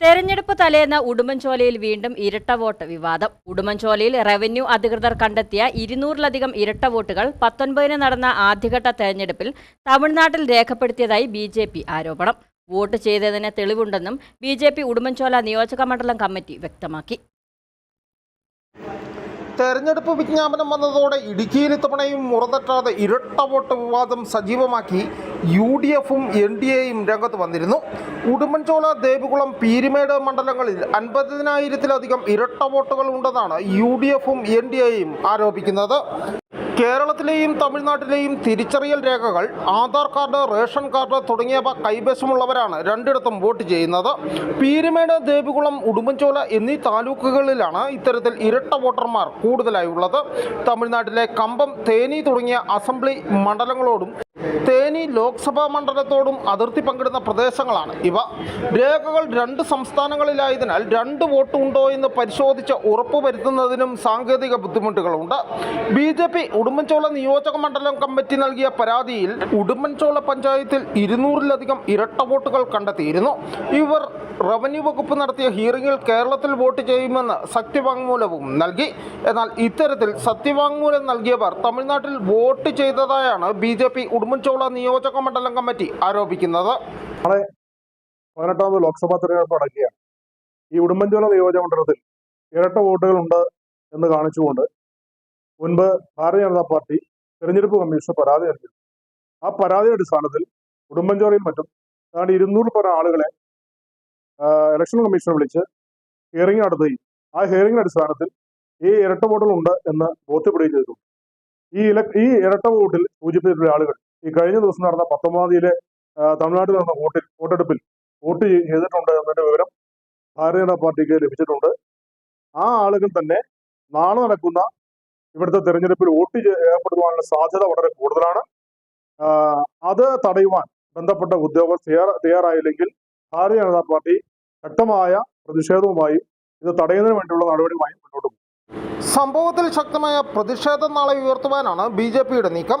തെരഞ്ഞെടുപ്പ് തലേന്ന് ഉടുമ്പൻചോലയിൽ വീണ്ടും ഇരട്ട വോട്ട് വിവാദം. ഉടുമ്പൻചോലയിൽ റവന്യൂ അധികൃതർ കണ്ടെത്തിയ ഇരുന്നൂറിലധികം ഇരട്ട വോട്ടുകൾ പത്തൊൻപതിന് നടന്ന ആദ്യഘട്ട തെരഞ്ഞെടുപ്പിൽ തമിഴ്നാട്ടിൽ രേഖപ്പെടുത്തിയതായി ബി ജെ പി ആരോപണം. വോട്ട് ചെയ്തതിന് തെളിവുണ്ടെന്നും ബി ജെ പി ഉടുമ്പൻചോല നിയോജക മണ്ഡലം കമ്മിറ്റി വ്യക്തമാക്കി. തെരഞ്ഞെടുപ്പ് വിജ്ഞാപനം വന്നതോടെ ഇടുക്കിയിൽ ഇത്തവണയും മുറതട്ടാതെ ഇരട്ട വോട്ട് വിവാദം സജീവമാക്കി യു ഡി എഫും എൻ ഡി എയും രംഗത്ത് വന്നിരുന്നു. ഉടുമ്പൻചോല ദേവികുളം പീരിമേട് മണ്ഡലങ്ങളിൽ അൻപതിനായിരത്തിലധികം ഇരട്ട വോട്ടുകൾ ഉണ്ടെന്നാണ് യു ഡി എഫും എൻ ഡി എയും ആരോപിക്കുന്നത്. കേരളത്തിലെയും തമിഴ്നാട്ടിലെയും തിരിച്ചറിയൽ രേഖകൾ ആധാർ കാർഡ് റേഷൻ കാർഡ് തുടങ്ങിയവ കൈവശമുള്ളവരാണ് രണ്ടിടത്തും വോട്ട് ചെയ്യുന്നത്. പീരുമേട് ദേവികുളം ഉടുമ്പൻചോല എന്നീ താലൂക്കുകളിലാണ് ഇത്തരത്തിൽ ഇരട്ട വോട്ടർമാർ കൂടുതലായി ഉള്ളത്. തമിഴ്നാട്ടിലെ കമ്പം തേനി തുടങ്ങിയ അസംബ്ലി മണ്ഡലങ്ങളോടും തേനി ലോക്സഭാ മണ്ഡലത്തോടും അതിർത്തി പങ്കിടുന്ന പ്രദേശങ്ങളാണ്. ഇവ രേഖകൾ രണ്ട് സംസ്ഥാനങ്ങളിലായതിനാൽ രണ്ട് വോട്ട് ഉണ്ടോ എന്ന് പരിശോധിച്ച് ഉറപ്പുവരുത്തുന്നതിനും സാങ്കേതിക ബുദ്ധിമുട്ടുകളുണ്ട്. ബി ജെ പി ഉടുമ്പൻചോല നിയോജക മണ്ഡലം കമ്മിറ്റി നൽകിയ പരാതിയിൽ ഉടുമ്പൻചോള പഞ്ചായത്തിൽ ഇരുന്നൂറിലധികം ഇരട്ട വോട്ടുകൾ കണ്ടെത്തിയിരുന്നു. ഇവർ റവന്യൂ വകുപ്പ് നടത്തിയ ഹിയറിംഗിൽ കേരളത്തിൽ വോട്ട് ചെയ്യുമെന്ന് സത്യവാങ്മൂലവും നൽകി. എന്നാൽ ഇത്തരത്തിൽ സത്യവാങ്മൂലം നൽകിയവർ തമിഴ്നാട്ടിൽ വോട്ട് ചെയ്തതായാണ് ബി ജെ പി ഉടുമ്പൻചോല നിയോജക മണ്ഡലം കമ്മിറ്റി ആരോപിക്കുന്നത്. പതിനെട്ടാമത് ലോക്സഭാ തെരഞ്ഞെടുപ്പ് നടക്കുകയാണ് ഈ ഉടുമ്പൻചോല നിയോജക മണ്ഡലത്തിൽ ഇരട്ട വോട്ടുകളുണ്ട് എന്ന് കാണിച്ചുകൊണ്ട് മുൻപ് ഭാരതീയ ജനതാ പാർട്ടി തെരഞ്ഞെടുപ്പ് കമ്മീഷന് പരാതി നൽകി. ആ പരാതിയുടെ അടിസ്ഥാനത്തിൽ ഉടുമ്പൻചോലയും മറ്റും ഏതാണ്ട് ഇരുന്നൂറിൽ പരം ആളുകളെ ഇലക്ഷൻ കമ്മീഷനെ വിളിച്ച് ഹിയറിംഗ് നടത്തുകയും ആ ഹിയറിംഗിന്റെ അടിസ്ഥാനത്തിൽ ഈ ഇരട്ട വോട്ടുകൾ ഉണ്ട് എന്ന് ബോധ്യപ്പെടുകയും ചെയ്തു ഈ ഇല ഈ ഇരട്ട വോട്ടിൽ സൂചിപ്പിച്ചിട്ടുള്ള ആളുകൾ ഈ കഴിഞ്ഞ ദിവസം നടന്ന പത്തൊമ്പതാം തീയതിയിലെ തമിഴ്നാട്ടിൽ നടന്ന വോട്ടിൽ വോട്ടെടുപ്പിൽ വോട്ട് ചെയ്തിട്ടുണ്ട് എന്നതിന്റെ വിവരം ഭാരതീയ ജനതാ പാർട്ടിക്ക് ലഭിച്ചിട്ടുണ്ട്. ആ ആളുകൾ തന്നെ നാളെ നടക്കുന്ന ഇവിടുത്തെ തെരഞ്ഞെടുപ്പിൽ വോട്ട് ഏർപ്പെടുവാനുള്ള സാധ്യത വളരെ കൂടുതലാണ്. അത് തടയുവാൻ ബന്ധപ്പെട്ട ഉദ്യോഗസ്ഥർ തയ്യാറ തയ്യാറായില്ലെങ്കിൽ ഭാരതീയ ജനതാ പാർട്ടി ശക്തമായ പ്രതിഷേധവുമായും ഇത് തടയുന്നതിന് വേണ്ടിയുള്ള നടപടിയുമായും മുന്നോട്ട് പോകും. സംഭവത്തിൽ ശക്തമായ പ്രതിഷേധം നാളെ ഉയർത്തുവാനാണ് ബി ജെ പിയുടെ നീക്കം.